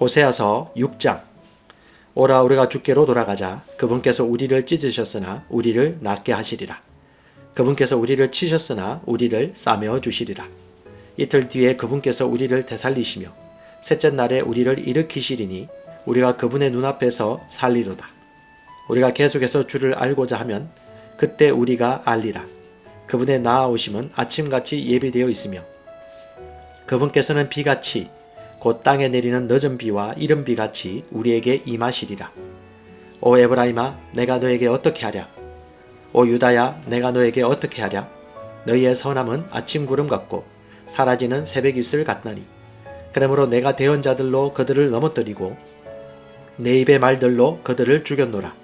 호세아서 6장. 오라 우리가 주께로 돌아가자. 그분께서 우리를 찢으셨으나 우리를 낫게 하시리라. 그분께서 우리를 치셨으나 우리를 싸매어 주시리라. 이틀 뒤에 그분께서 우리를 되살리시며 셋째 날에 우리를 일으키시리니 우리가 그분의 눈앞에서 살리로다. 우리가 계속해서 주를 알고자 하면 그때 우리가 알리라. 그분의 나아오심은 아침같이 예비되어 있으며 그분께서는 비같이 곧 땅에 내리는 늦은 비와 이른 비 같이 우리에게 임하시리라. 오 에브라임아 내가 너에게 어떻게 하랴? 오 유다야 내가 너에게 어떻게 하랴? 너희의 선함은 아침 구름 같고 사라지는 새벽 이슬 같나니 그러므로 내가 대언자들로 그들을 넘어뜨리고 내 입의 말들로 그들을 죽였노라.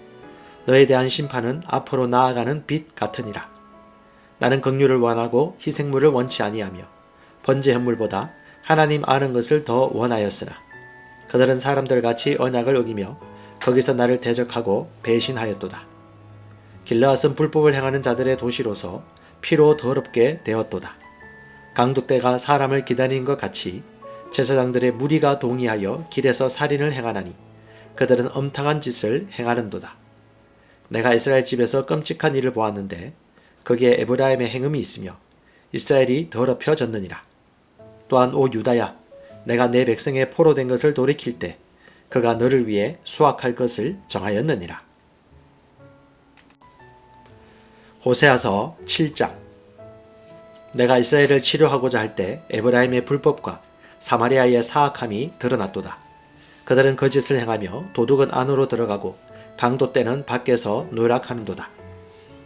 너에 대한 심판은 앞으로 나아가는 빛 같으니라. 나는 긍휼을 원하고 희생물을 원치 아니하며 번제 현물보다 하나님 아는 것을 더 원하였으나 그들은 사람들 같이 언약을 어기며 거기서 나를 대적하고 배신하였도다. 길라앗은 불법을 행하는 자들의 도시로서 피로 더럽게 되었도다. 강도떼가 사람을 기다린 것 같이 제사장들의 무리가 동의하여 길에서 살인을 행하나니 그들은 엄탕한 짓을 행하는도다. 내가 이스라엘 집에서 끔찍한 일을 보았는데 거기에 에브라임의 행음이 있으며 이스라엘이 더럽혀졌느니라. 또한 오 유다야 내가 내 백성의 포로 된 것을 돌이킬 때 그가 너를 위해 수확할 것을 정하였느니라. 호세아서 7장 내가 이스라엘을 치료하고자 할 때 에브라임의 불법과 사마리아의 사악함이 드러났도다. 그들은 거짓을 행하며 도둑은 안으로 들어가고 방도 때는 밖에서 노력하는도다.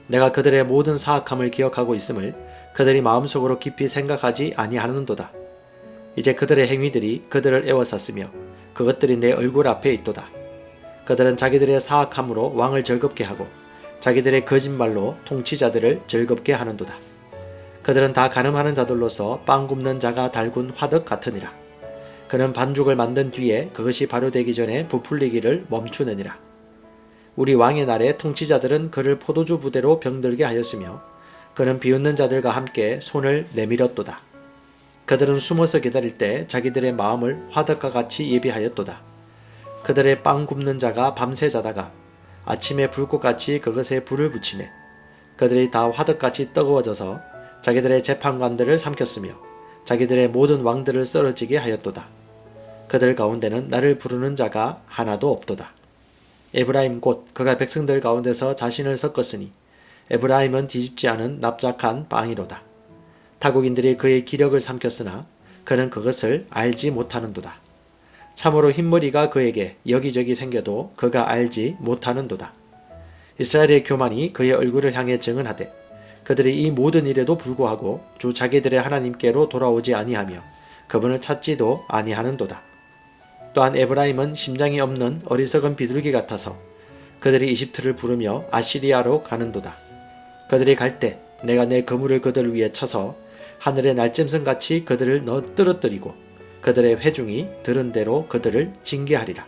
내가 그들의 모든 사악함을 기억하고 있음을 그들이 마음속으로 깊이 생각하지 아니하는도다. 이제 그들의 행위들이 그들을 애워쌌으며 그것들이 내 얼굴 앞에 있도다. 그들은 자기들의 사악함으로 왕을 즐겁게 하고 자기들의 거짓말로 통치자들을 즐겁게 하는도다. 그들은 다 가늠하는 자들로서 빵 굽는 자가 달군 화덕 같으니라. 그는 반죽을 만든 뒤에 그것이 발효되기 전에 부풀리기를 멈추느니라. 우리 왕의 날에 통치자들은 그를 포도주 부대로 병들게 하였으며 그는 비웃는 자들과 함께 손을 내밀었도다. 그들은 숨어서 기다릴 때 자기들의 마음을 화덕과 같이 예비하였도다. 그들의 빵 굽는 자가 밤새 자다가 아침에 불꽃같이 그것에 불을 붙이매 그들이 다 화덕같이 뜨거워져서 자기들의 재판관들을 삼켰으며 자기들의 모든 왕들을 쓰러지게 하였도다. 그들 가운데는 나를 부르는 자가 하나도 없도다. 에브라임 곧 그가 백성들 가운데서 자신을 섞었으니 에브라임은 뒤집지 않은 납작한 빵이로다. 타국인들이 그의 기력을 삼켰으나 그는 그것을 알지 못하는도다. 참으로 흰머리가 그에게 여기저기 생겨도 그가 알지 못하는도다. 이스라엘의 교만이 그의 얼굴을 향해 증언하되 그들이 이 모든 일에도 불구하고 주 자기들의 하나님께로 돌아오지 아니하며 그분을 찾지도 아니하는도다. 또한 에브라임은 심장이 없는 어리석은 비둘기 같아서 그들이 이집트를 부르며 아시리아로 가는도다. 그들이 갈 때 내가 내 그물을 그들 위에 쳐서 하늘의 날짐승 같이 그들을 너뜨러뜨리고 그들의 회중이 들은 대로 그들을 징계하리라.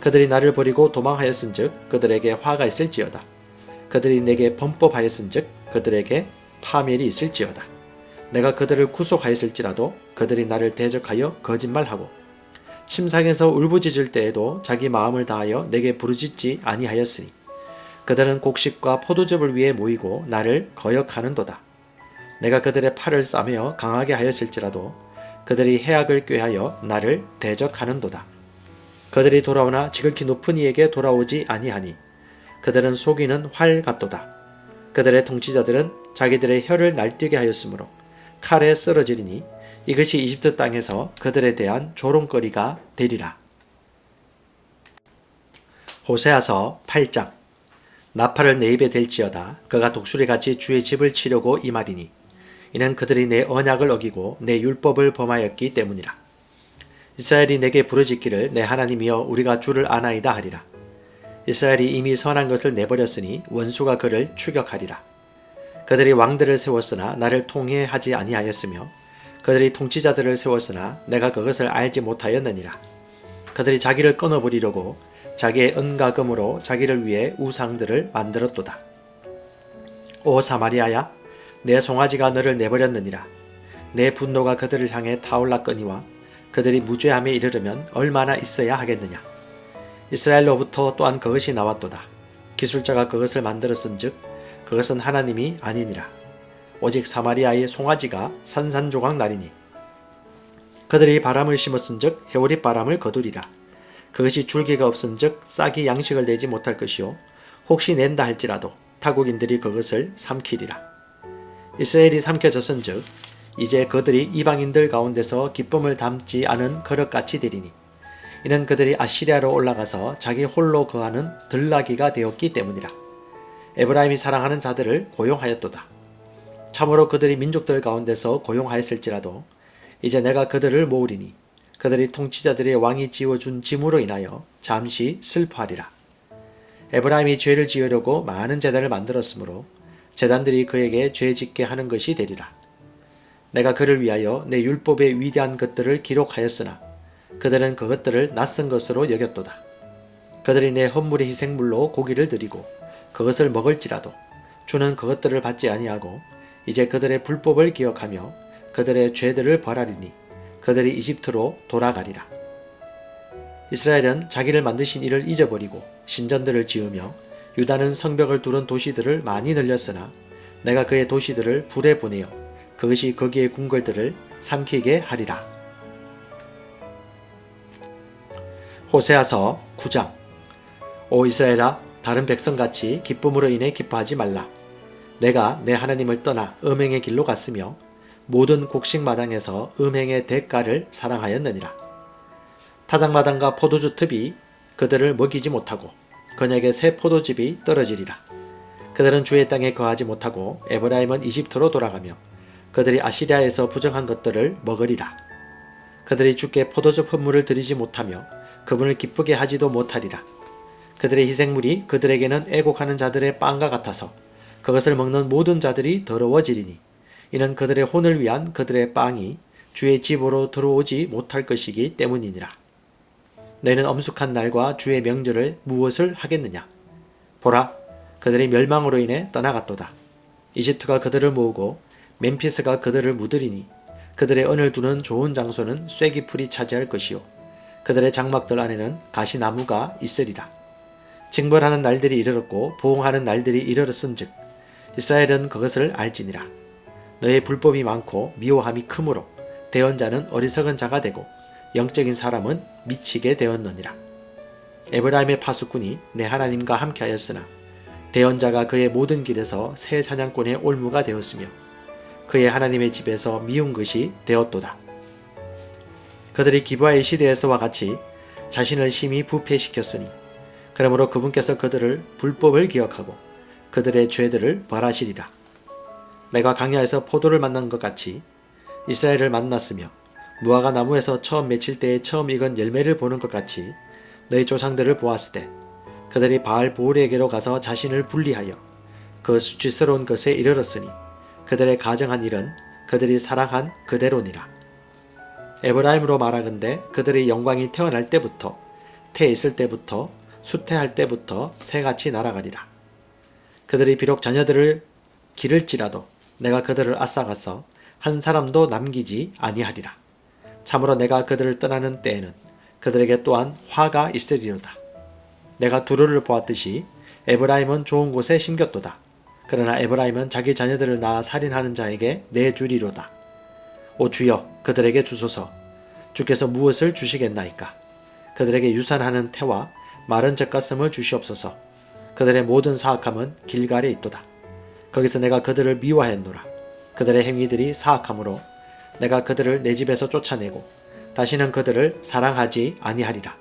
그들이 나를 버리고 도망하였은즉 그들에게 화가 있을지어다. 그들이 내게 범법하였은즉 그들에게 파멸이 있을지어다. 내가 그들을 구속하였을지라도 그들이 나를 대적하여 거짓말하고 침상에서 울부짖을 때에도 자기 마음을 다하여 내게 부르짖지 아니하였으니 그들은 곡식과 포도즙을 위해 모이고 나를 거역하는도다. 내가 그들의 팔을 싸매어 강하게 하였을지라도 그들이 해악을 꾀하여 나를 대적하는도다. 그들이 돌아오나 지극히 높은 이에게 돌아오지 아니하니 그들은 속이는 활 같도다. 그들의 통치자들은 자기들의 혀를 날뛰게 하였으므로 칼에 쓰러지리니 이것이 이집트 땅에서 그들에 대한 조롱거리가 되리라. 호세아서 8장 나팔을 내 입에 댈지어다 그가 독수리같이 주의 집을 치려고 이 말이니 이는 그들이 내 언약을 어기고 내 율법을 범하였기 때문이라. 이스라엘이 내게 부르짖기를 내 하나님이여 우리가 주를 아나이다 하리라. 이스라엘이 이미 선한 것을 내버렸으니 원수가 그를 추격하리라. 그들이 왕들을 세웠으나 나를 통해하지 아니하였으며 그들이 통치자들을 세웠으나 내가 그것을 알지 못하였느니라. 그들이 자기를 끊어버리려고 자기의 은가금으로 자기를 위해 우상들을 만들었도다. 오 사마리아야, 내 송아지가 너를 내버렸느니라. 내 분노가 그들을 향해 타올랐거니와 그들이 무죄함에 이르려면 얼마나 있어야 하겠느냐. 이스라엘로부터 또한 그것이 나왔도다. 기술자가 그것을 만들었은즉 그것은 하나님이 아니니라. 오직 사마리아의 송아지가 산산조각 나리니 그들이 바람을 심었은즉 해오리 바람을 거두리라. 그것이 줄기가 없은즉 싹이 양식을 내지 못할 것이요 혹시 낸다 할지라도 타국인들이 그것을 삼키리라. 이스라엘이 삼켜졌은즉 이제 그들이 이방인들 가운데서 기쁨을 담지 않은 그릇같이 되리니 이는 그들이 아시리아로 올라가서 자기 홀로 거하는 들나귀가 되었기 때문이라. 에브라임이 사랑하는 자들을 고용하였도다. 참으로 그들이 민족들 가운데서 고용하였을지라도 이제 내가 그들을 모으리니 그들이 통치자들의 왕이 지어준 짐으로 인하여 잠시 슬퍼하리라. 에브라임이 죄를 지으려고 많은 재단을 만들었으므로 재단들이 그에게 죄 짓게 하는 것이 되리라. 내가 그를 위하여 내 율법의 위대한 것들을 기록하였으나 그들은 그것들을 낯선 것으로 여겼도다. 그들이 내 헌물의 희생물로 고기를 드리고 그것을 먹을지라도 주는 그것들을 받지 아니하고 이제 그들의 불법을 기억하며 그들의 죄들을 벌하리니 그들이 이집트로 돌아가리라. 이스라엘은 자기를 만드신 이를 잊어버리고 신전들을 지으며 유다는 성벽을 두른 도시들을 많이 늘렸으나 내가 그의 도시들을 불에 보내어 그것이 거기의 궁궐들을 삼키게 하리라. 호세아서 9장 오 이스라엘아 다른 백성같이 기쁨으로 인해 기뻐하지 말라. 내가 내 하나님을 떠나 음행의 길로 갔으며 모든 곡식 마당에서 음행의 대가를 사랑하였느니라. 타작마당과 포도주 틈이 그들을 먹이지 못하고 그녀에게 새 포도즙이 떨어지리라. 그들은 주의 땅에 거하지 못하고 에브라임은 이집트로 돌아가며 그들이 아시리아에서 부정한 것들을 먹으리라. 그들이 주께 포도즙 헌물을 드리지 못하며 그분을 기쁘게 하지도 못하리라. 그들의 희생물이 그들에게는 애곡하는 자들의 빵과 같아서 그것을 먹는 모든 자들이 더러워지리니 이는 그들의 혼을 위한 그들의 빵이 주의 집으로 들어오지 못할 것이기 때문이니라. 너희는 엄숙한 날과 주의 명절을 무엇을 하겠느냐? 보라, 그들이 멸망으로 인해 떠나갔도다. 이집트가 그들을 모으고 멤피스가 그들을 묻으리니 그들의 언을 두는 좋은 장소는 쐐기풀이 차지할 것이요 그들의 장막들 안에는 가시나무가 있으리라. 징벌하는 날들이 이르렀고 보응하는 날들이 이르렀은즉 이스라엘은 그것을 알지니라. 너의 불법이 많고 미워함이 크므로 대언자는 어리석은 자가 되고 영적인 사람은 미치게 되었느니라. 에브라임의 파수꾼이 내 하나님과 함께하였으나 대언자가 그의 모든 길에서 새 사냥꾼의 올무가 되었으며 그의 하나님의 집에서 미운 것이 되었도다. 그들이 기부하의 시대에서와 같이 자신을 심히 부패시켰으니 그러므로 그분께서 그들을 불법을 기억하고 그들의 죄들을 벌하시리라. 내가 강야에서 포도를 만난 것 같이 이스라엘을 만났으며 무화과 나무에서 처음 맺힐 때에 처음 익은 열매를 보는 것 같이 너희 조상들을 보았을 때 그들이 바알 보울에게로 가서 자신을 분리하여 그 수치스러운 것에 이르렀으니 그들의 가정한 일은 그들이 사랑한 그대로니라. 에브라임으로 말하건대 그들의 영광이 태어날 때부터 태 있을 때부터 수태할 때부터 새같이 날아가리라. 그들이 비록 자녀들을 기를지라도 내가 그들을 앗아가서 한 사람도 남기지 아니하리라. 참으로 내가 그들을 떠나는 때에는 그들에게 또한 화가 있으리로다. 내가 두루를 보았듯이 에브라임은 좋은 곳에 심겼도다. 그러나 에브라임은 자기 자녀들을 낳아 살인하는 자에게 내주리로다. 오 주여 그들에게 주소서 주께서 무엇을 주시겠나이까 그들에게 유산하는 태와 마른 젖가슴을 주시옵소서 그들의 모든 사악함은 길갈에 있도다. 거기서 내가 그들을 미워하였노라. 그들의 행위들이 사악함으로 내가 그들을 내 집에서 쫓아내고 다시는 그들을 사랑하지 아니하리라.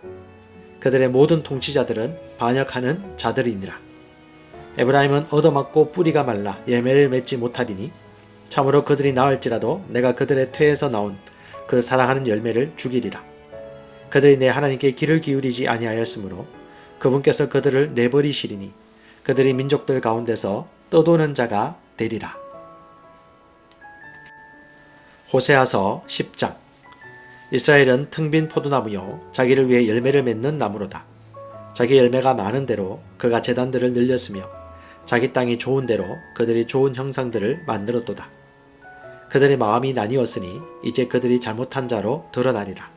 그들의 모든 통치자들은 반역하는 자들이니라. 에브라임은 얻어맞고 뿌리가 말라 예매를 맺지 못하리니 참으로 그들이 나을지라도 내가 그들의 퇴에서 나온 그 사랑하는 열매를 죽이리라. 그들이 내 하나님께 귀를 기울이지 아니하였으므로 그분께서 그들을 내버리시리니 그들이 민족들 가운데서 떠도는 자가 되리라. 호세아서 10장 이스라엘은 텅빈 포도나무요 자기를 위해 열매를 맺는 나무로다. 자기 열매가 많은 대로 그가 재단들을 늘렸으며 자기 땅이 좋은 대로 그들이 좋은 형상들을 만들었도다. 그들의 마음이 나뉘었으니 이제 그들이 잘못한 자로 드러나리라.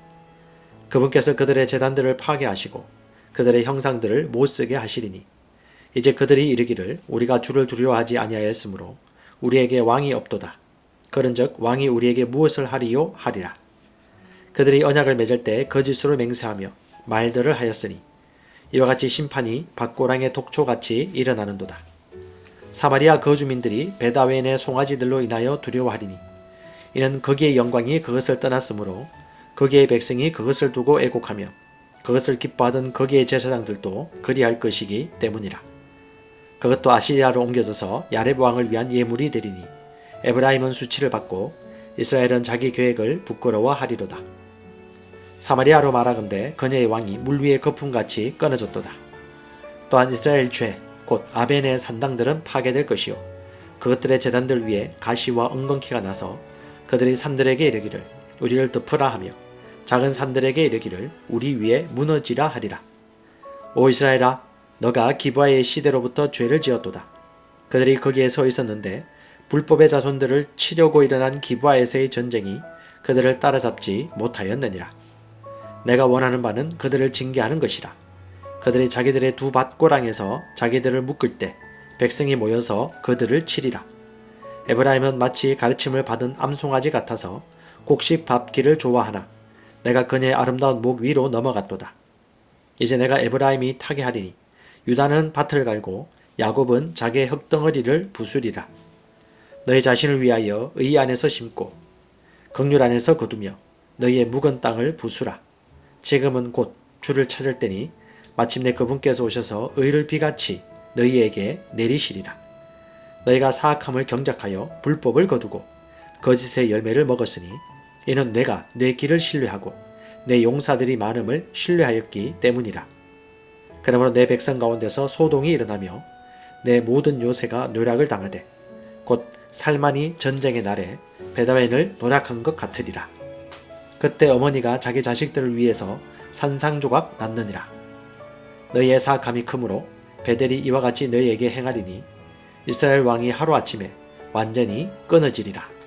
그분께서 그들의 재단들을 파괴하시고 그들의 형상들을 못 쓰게 하시리니 이제 그들이 이르기를 우리가 주를 두려워하지 아니하였으므로 우리에게 왕이 없도다. 그런즉 왕이 우리에게 무엇을 하리요 하리라. 그들이 언약을 맺을 때 거짓으로 맹세하며 말들을 하였으니 이와 같이 심판이 박고랑의 독초같이 일어나는도다. 사마리아 거주민들이 베다웬의 송아지들로 인하여 두려워하리니 이는 거기의 영광이 그것을 떠났으므로 거기의 백성이 그것을 두고 애곡하며 그것을 기뻐하던 거기의 제사장들도 그리할 것이기 때문이라. 그것도 아시리아로 옮겨져서 야렙 왕을 위한 예물이 되리니 에브라임은 수치를 받고 이스라엘은 자기 계획을 부끄러워하리로다. 사마리아로 말하건대 그녀의 왕이 물 위의 거품같이 끊어졌도다. 또한 이스라엘 죄, 곧 아벤의 산당들은 파괴될 것이요. 그것들의 재단들 위에 가시와 엉겅퀴가 나서 그들이 산들에게 이르기를 우리를 덮으라 하며 작은 산들에게 이르기를 우리 위에 무너지라 하리라. 오 이스라엘아, 너가 기브아의 시대로부터 죄를 지었도다. 그들이 거기에 서 있었는데 불법의 자손들을 치려고 일어난 기브아에서의 전쟁이 그들을 따라잡지 못하였느니라. 내가 원하는 바는 그들을 징계하는 것이라. 그들이 자기들의 두 밭고랑에서 자기들을 묶을 때 백성이 모여서 그들을 치리라. 에브라임은 마치 가르침을 받은 암송아지 같아서 곡식 밟기를 좋아하나 내가 그녀의 아름다운 목 위로 넘어갔도다. 이제 내가 에브라임이 타게 하리니 유다는 밭을 갈고 야곱은 자기의 흙덩어리를 부수리라. 너희 자신을 위하여 의 안에서 심고 극률 안에서 거두며 너희의 묵은 땅을 부수라. 지금은 곧 주를 찾을 때니 마침내 그분께서 오셔서 의를 비같이 너희에게 내리시리라. 너희가 사악함을 경작하여 불법을 거두고 거짓의 열매를 먹었으니 이는 내가 내 길을 신뢰하고 내 용사들이 많음을 신뢰하였기 때문이라. 그러므로 내 백성 가운데서 소동이 일어나며 내 모든 요새가 노략을 당하되 곧 살만이 전쟁의 날에 베다웬을 노략한 것 같으리라. 그때 어머니가 자기 자식들을 위해서 산상조각 낳느니라. 너희의 사악함이 크므로 베델이 이와 같이 너희에게 행하리니 이스라엘 왕이 하루아침에 완전히 끊어지리라.